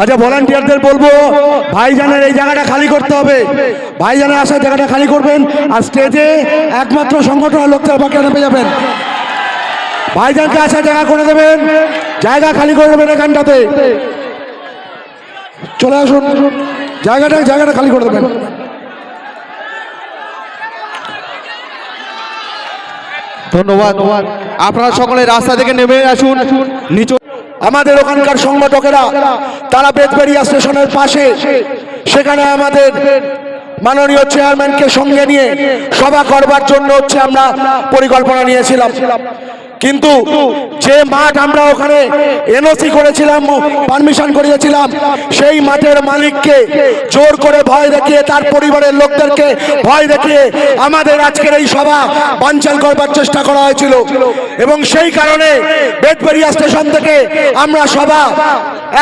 আচ্ছা ভলান্টিয়ারদের বলব ভাইজানের এই জায়গাটা খালি করতে হবে। ভাইজানের আসার জায়গাটা খালি করবেন আর স্টেজে একমাত্র সংগঠনের লোকদের বাকি নেমে যাবেন। ভাইজানকে আসার জায়গা করে দেবেন জায়গা খালি করে দেবেন এখানটাতে। চলে আসুন জায়গাটা জায়গাটা খালি করে দেবেন। ধন্যবাদ। আপনারা সকলে রাস্তা থেকে নেমে আসুন। নিচু আমাদের ওখানকার সংগঠকেরা তারা বেদবেরিয়া স্টেশনের পাশে। সেখানে আমাদের মাননীয় চেয়ারম্যানকে সঙ্গে নিয়ে সভা করবার জন্য হচ্ছে আমরা পরিকল্পনা নিয়েছিলাম। কিন্তু যে মাঠ আমরা ওখানে এনওসি করেছিলাম পারমিশন করিয়েছিলাম, সেই মাঠের মালিককে জোর করে ভয় দেখিয়ে, তার পরিবারের লোকদেরকে ভয় দেখিয়ে আমাদের আজকের এই সভা বানচাল করবার চেষ্টা করা হয়েছিল। এবং সেই কারণে বেদবেরিয়া স্টেশন থেকে আমরা সভা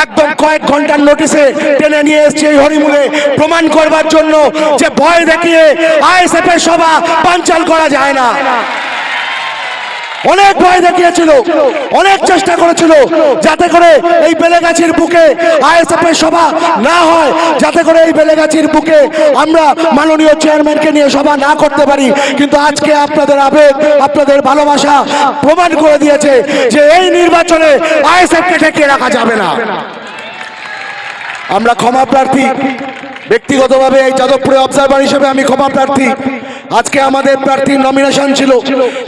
একদম কয়েক ঘণ্টার নোটিশে টেনে নিয়ে এসেছি এই হরিমুলে প্রমাণ করবার জন্য যে ভয় দেখিয়ে আইএসএফ এর সভা পাঞ্চাল করা যায় না। অনেক ভয় দেখিয়েছিল, অনেক চেষ্টা করেছিল যাতে করে এই বেলেগাছির বুকে আইএসএফ এর সভা না হয়, যাতে করে এই বেলেগাছির বুকে আমরা মাননীয় চেয়ারম্যানকে নিয়ে সভা না করতে পারি। কিন্তু আজকে আপনাদের আবেগ, আপনাদের ভালোবাসা প্রমাণ করে দিয়েছে যে এই নির্বাচনে আইএসএফ কে ঠেকিয়ে রাখা যাবে না। আমরা ক্ষমা প্রার্থী, ব্যক্তিগতভাবে এই যাদবপুরে অবজারভার হিসেবে আমি ক্ষমা প্রার্থী। আজকে আমাদের প্রার্থীর নমিনেশন ছিল।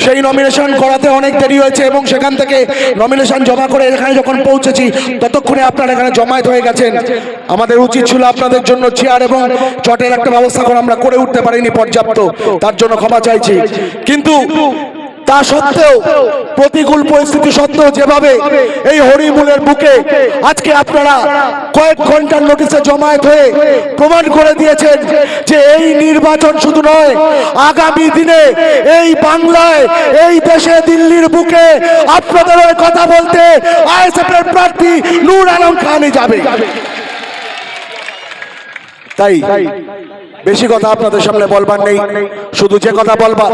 সেই নমিনেশন করাতে অনেক দেরি হয়েছে এবং সেখান থেকে নমিনেশন জমা করে এখানে যখন পৌঁছেছি, ততক্ষণে আপনারা এখানে জমায়েত হয়ে গেছেন। আমাদের উচিত ছিল আপনাদের জন্য চেয়ার এবং চটের একটা ব্যবস্থা করে আমরা করে উঠতে পারিনি পর্যাপ্ত। তার জন্য ক্ষমা চাইছি। কিন্তু তা সত্ত্বেও প্রতিকূল পরিস্থিতি সত্ত্বেও যেভাবে এই হরিমূলের বুকে আজকে আপনারা কয়েক ঘণ্টার নোটিশে জমায়েত হয়ে প্রমাণ করে দিয়েছেন যে এই নির্বাচন শুধু নয়, আগামী দিনে এই বাংলায়, এই দেশে দিল্লির বুকে আপনাদের ওই কথা বলতে আইএসএফ এর প্রার্থী নূর আলম খানই যাবে। তাই বেশি কথা আপনাদের সামনে বলবার নেই, শুধু যে কথা বলবার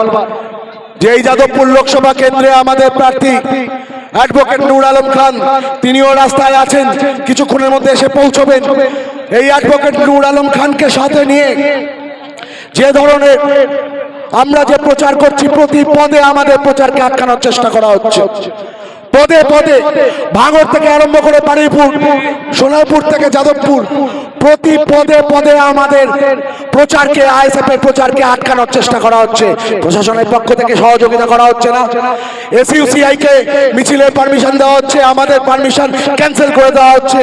যে এই যাদবপুর লোকসভা কেন্দ্রে আমাদের প্রার্থী অ্যাডভোকেট নূর আলম খান, তিনিও রাস্তায় আছেন, কিছুক্ষণের মধ্যে এসে পৌঁছবেন। এই অ্যাডভোকেট নূর আলম খানকে সাথে নিয়ে যে ধরনের আমরা যে প্রচার করছি, প্রতি পদে আমাদের প্রচারকে আটকানোর চেষ্টা করা হচ্ছে। পদে পদে ভাঙর থেকে আরম্ভ করে বারুইপুর সোনারপুর থেকে যাদবপুর প্রতি পদে পদে আমাদের প্রচারকে আইএসএফ এর প্রচারকে আটকানোর চেষ্টা করা হচ্ছে। প্রশাসনের পক্ষ থেকে সহযোগিতা করা হচ্ছে না। এসইউসিআই কে মিছিলের পারমিশন দেওয়া হচ্ছে আমাদের পারমিশন ক্যান্সেল করে দেওয়া হচ্ছে।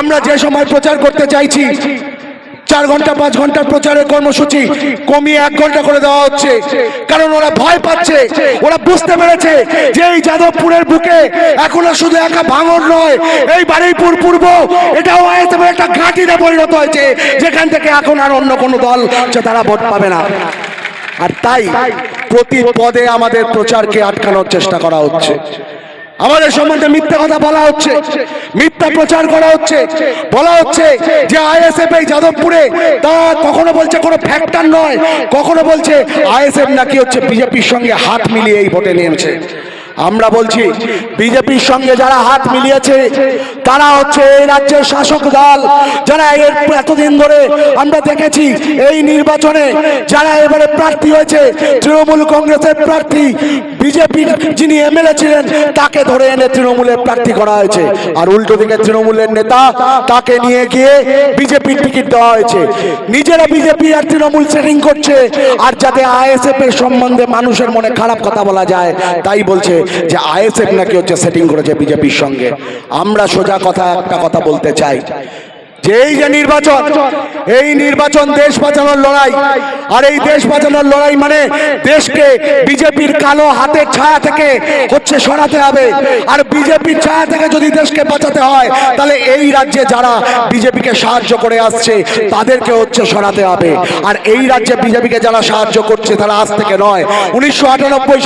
আমরা যে সময় প্রচার করতে চাইছি চার ঘণ্টা, পাঁচ ঘণ্টার প্রচারের কর্মসূচি কমিয়ে এক ঘণ্টা করে দেওয়া হচ্ছে। কারণ ওরা ভয় পাচ্ছে, ওরা বুঝতে পেরেছে যে এই যাদবপুরের বুকে এখন আর শুধু একা ভাঙর নয়, এই বারুইপুর পূর্ব, এটাও একটা ঘাঁটিতে পরিণত হয়েছে, যেখান থেকে এখন আর অন্য কোনো দল তারা ভোট পাবে না। আর তাই প্রতি পদে আমাদের প্রচারকে আটকানোর চেষ্টা করা হচ্ছে। আমাদের সম্বন্ধে মিথ্যা কথা বলা হচ্ছে। মিথ্যা প্রচার করা হচ্ছে। বলা হচ্ছে যে আইএসএফ এই যাদবপুরে তা কখনো বলছে কোনো ফ্যাক্টর নয়। কখনো বলছে আইএসএফ নাকি হচ্ছে বিজেপির সঙ্গে হাত মিলিয়ে এই ভোটে নিয়েছে আমরা বলছি, বিজেপির সঙ্গে যারা হাত মিলিয়েছে, তারা হচ্ছে এই রাজ্যের শাসক দল। যারা এর এতদিন ধরে আমরা দেখেছি, এই নির্বাচনে যারা এবারে প্রার্থী হয়েছে, তৃণমূল কংগ্রেসের প্রার্থী বিজেপির যিনি এমএলএ ছিলেন, তাকে ধরে এনে তৃণমূলের প্রার্থী করা হয়েছে। আর উল্টো দিকে তৃণমূলের নেতা, তাকে নিয়ে গিয়ে বিজেপির টিকিট দেওয়া হয়েছে। নিজেরা বিজেপি আর তৃণমূল সেটিং করছে, আর যাতে আইএসএফ এর সম্বন্ধে মানুষের মনে খারাপ কথা বলা যায়, তাই বলছে যে আইএসএফ নাকি হচ্ছে সেটিং করেছে বিজেপির সঙ্গে। আমরা সোজা কথা, একটা কথা বলতে চাই। যে এই যে নির্বাচন, এই নির্বাচন দেশ বাঁচানোর লড়াই। আর এই দেশ বাঁচানোর লড়াই মানে দেশকে বিজেপির কালো হাতের ছায়া থেকে হচ্ছে সরাতে হবে। আর বিজেপির ছায়া থেকে যদি দেশকে বাঁচাতে হয়, তাহলে এই রাজ্যে যারা বিজেপিকে সাহায্য করে আসছে, তাদেরকে হচ্ছে সরাতে হবে। আর এই রাজ্যে বিজেপিকে যারা সাহায্য করছে, তারা আজ থেকে নয়। উনিশশো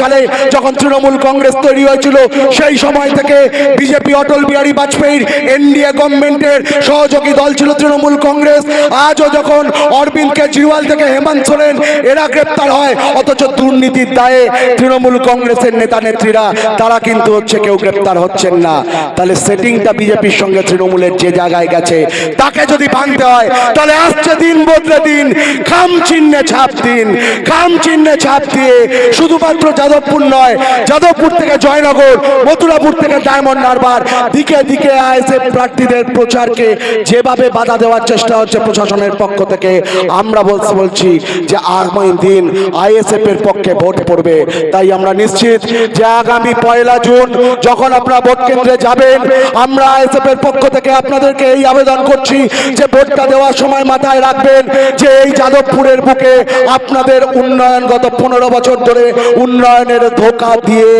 সালে যখন তৃণমূল কংগ্রেস তৈরি হয়েছিল, সেই সময় থেকে বিজেপি অটল বিহারী বাজপেয়ীর এনডিএ গভর্নমেন্টের সহযোগী দল ছিল তৃণমূল কংগ্রেস। আজও যখন অরবিন্দ কেজরিওয়াল থেকে হেমন্ত সোরেন, এরা গ্রেপ্তার হয়, অথচ দুর্নীতির দায়ে তৃণমূল কংগ্রেসের নেতা নেত্রীরা, তারা কিন্তু হচ্ছে কেউ গ্রেপ্তার হচ্ছেন না। তাহলে সেটিংটা বিজেপির সঙ্গে তৃণমূলের যে জায়গায় গেছে, তাকে যদি ভাঙতে হয়, তাহলে আসছে দিন বদলে দিন, খাম চিহ্নে ছাপ দিন, খাম চিহ্নে ছাপ দিয়ে শুধুমাত্র যাদবপুর নয়, যাদবপুর থেকে জয়নগর, মথুরাপুর থেকে ডায়মন্ড হারবার, দিকে দিকে আইএসএফ প্রার্থীদের প্রচারকে যেভাবে বাধা দেওয়ার চেষ্টা হচ্ছে প্রশাসনের পক্ষ থেকে। আমরা বলছি বলছি যে আগামী দিন আইএসএফ এর পক্ষে ভোট পড়বে। তাই আমরা নিশ্চিত যে আগামী পয়লা জুন যখন আপনারা ভোট কেন্দ্রে যাবেন, আমরা আইএসএফ এর পক্ষ থেকে আপনাদেরকে এই আবেদন করছি যে ভোটটা দেওয়ার সময় মাথায় রাখবেন যে এই যাদবপুরের বুকে আপনাদের উন্নয়ন গত পনেরো বছর ধরে উন্নয়নের ধোকা দিয়ে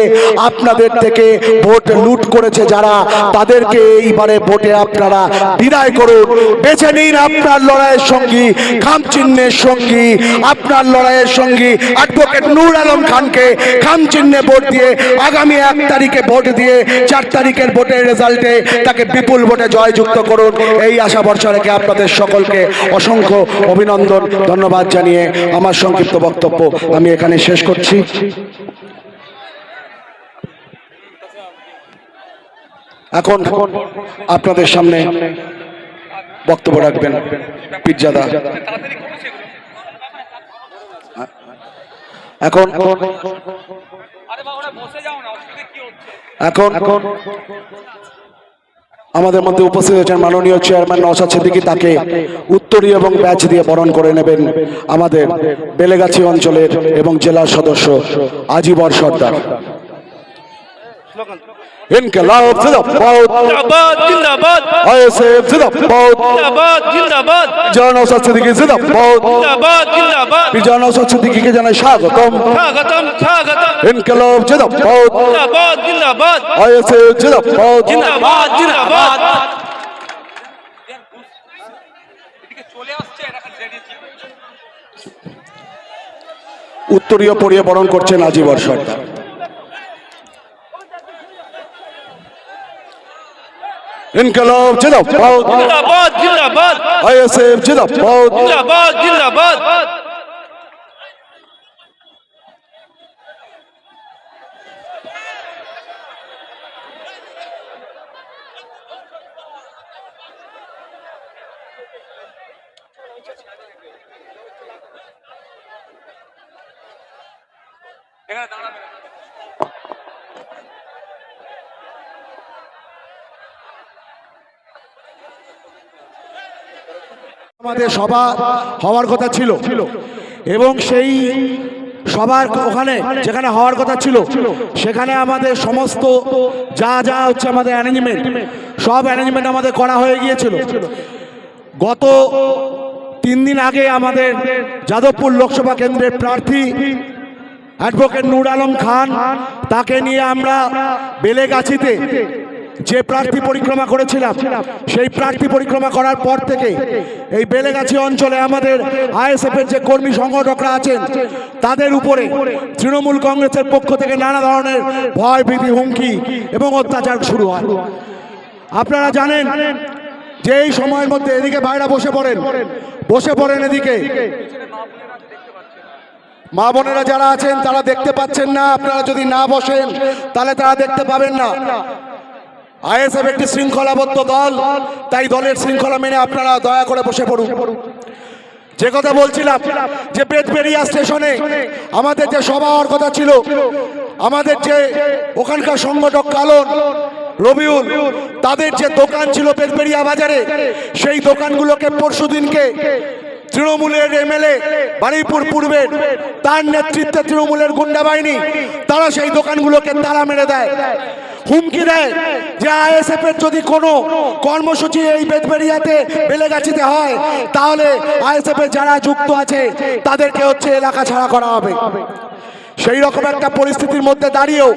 আপনাদের থেকে ভোট লুট করেছে যারা। তাদেরকে এইবারে ভোটে আপনারা বিদায় করুন। বেছে নিন আপনার লড়াইয়ের সঙ্গী, খাম চিহ্নের সঙ্গী, আপনার লড়াইয়ের সঙ্গী। অ্যাডভোকেট নূর আলম খানকে খাম চিহ্নে ভোট দিয়ে আগামী এক তারিখে ভোট দিয়ে চার তারিখের ভোটের রেজাল্টে তাকে বিপুল ভোটে জয়যুক্ত করুন। এই আশা ভরসা রেখে আপনাদের সকলকে অসংখ্য অভিনন্দন, ধন্যবাদ জানিয়ে আমার সংক্ষিপ্ত বক্তব্য আমি এখানে শেষ করছি। এখন আপনাদের সামনে বক্তব্য রাখবেন পিজ্জাদা এখন এখন আমাদের মধ্যে উপস্থিত হয়েছেন মাননীয় চেয়ারম্যান নওশাদ সিদ্দিকী। তাকে উত্তরী এবং ব্যাচ দিয়ে বরণ করে নেবেন আমাদের বেলেগাছি অঞ্চলের এবং জেলার সদস্য আজিবর সর্দার। ইনকলাব জিন্দাবাদ। জিন্দাবাদ জিন্দাবাদ। আইএসএফ জিন্দাবাদ। জিন্দাবাদ জিন্দাবাদ। জান নওশাদ সিদ্দিকী জিন্দাবাদ। জিন্দাবাদ জিন্দাবাদ। বিজয় নওশাদ সিদ্দিকীকে জানাই স্বাগতম। স্বাগতম স্বাগতম। ইনকলাব জিন্দাবাদ। জিন্দাবাদ জিন্দাবাদ। আইএসএফ জিন্দাবাদ। জিন্দাবাদ জিন্দাবাদ। এদিকে চলে আসছে এটা উত্তরীয় পরিয়ে বরণ করছেন আজিবর সর্দার ইনকলাব জিন্দাবাদ জিন্দাবাদ জিন্দাবাদ আইএসএফ জিন্দাবাদ জিন্দাবাদ জিন্দাবাদ এখানে দাঁড়াবে আমাদের সভা হওয়ার কথা ছিল। এবং সেই সবার ওখানে যেখানে হওয়ার কথা ছিল, সেখানে আমাদের সমস্ত যা যা হচ্ছে আমাদের অ্যারেঞ্জমেন্ট সব অ্যারেঞ্জমেন্ট আমাদের করা হয়ে গিয়েছিল। গত তিন দিন আগে আমাদের যাদবপুর লোকসভা কেন্দ্রের প্রার্থী অ্যাডভোকেট নূর আলম খান, তাকে নিয়ে আমরা বেলেগাছিতে যে প্রার্থী পরিক্রমা করেছিলাম, সেই প্রার্থী পরিক্রমা করার পর থেকে এই বেলেগাছি অঞ্চলে আমাদের আইএসএফ এর যে কর্মী সংগঠকরা আছেন, তাদের উপরে তৃণমূল কংগ্রেসের পক্ষ থেকে নানা ধরনের ভয়, ভীতি, হুমকি এবং অত্যাচার শুরু হয়। আপনারা জানেন যে এই সময়ের মধ্যে এদিকে বাইরা বসে পড়েন বসে পড়েন এদিকে। মা বোনেরা যারা আছেন, তারা দেখতে পাচ্ছেন না, আপনারা যদি না বসেন, তাহলে তারা দেখতে পাবেন না। আইএসএফ একটি শৃঙ্খলাবদ্ধ দল, তাই দলের শৃঙ্খলা মেনে আপনারা দয়া করে বসে পড়ুন। যে কথা বলছিলাম যে বেতবেরিয়া স্টেশনে আমাদের যে সভা হওয়ার কথা ছিল, আমাদের যে ওখানকার সংগঠক কালন, রবিউল, তাদের যে দোকান ছিল বেতবেরিয়া বাজারে, সেই দোকানগুলোকে পরশু দিনকে তৃণমূলের এমএলএ বারুইপুর পূর্বের তার নেতৃত্বে তৃণমূলের গুন্ডা বাহিনী তারা সেই দোকানগুলোকে তারা মেরে দেয়। হুমকি দেয় যে আইএসএফ এর যদি কোনো কর্মসূচি এই বেদবেরিয়াতে বেলেগাছিতে হয়, তাহলে আইএসএফ এর যারা যুক্ত আছে, তাদেরকে হচ্ছে এলাকা ছাড়া করা হবে। সেই রকম একটা পরিস্থিতির মধ্যে দাঁড়িয়েও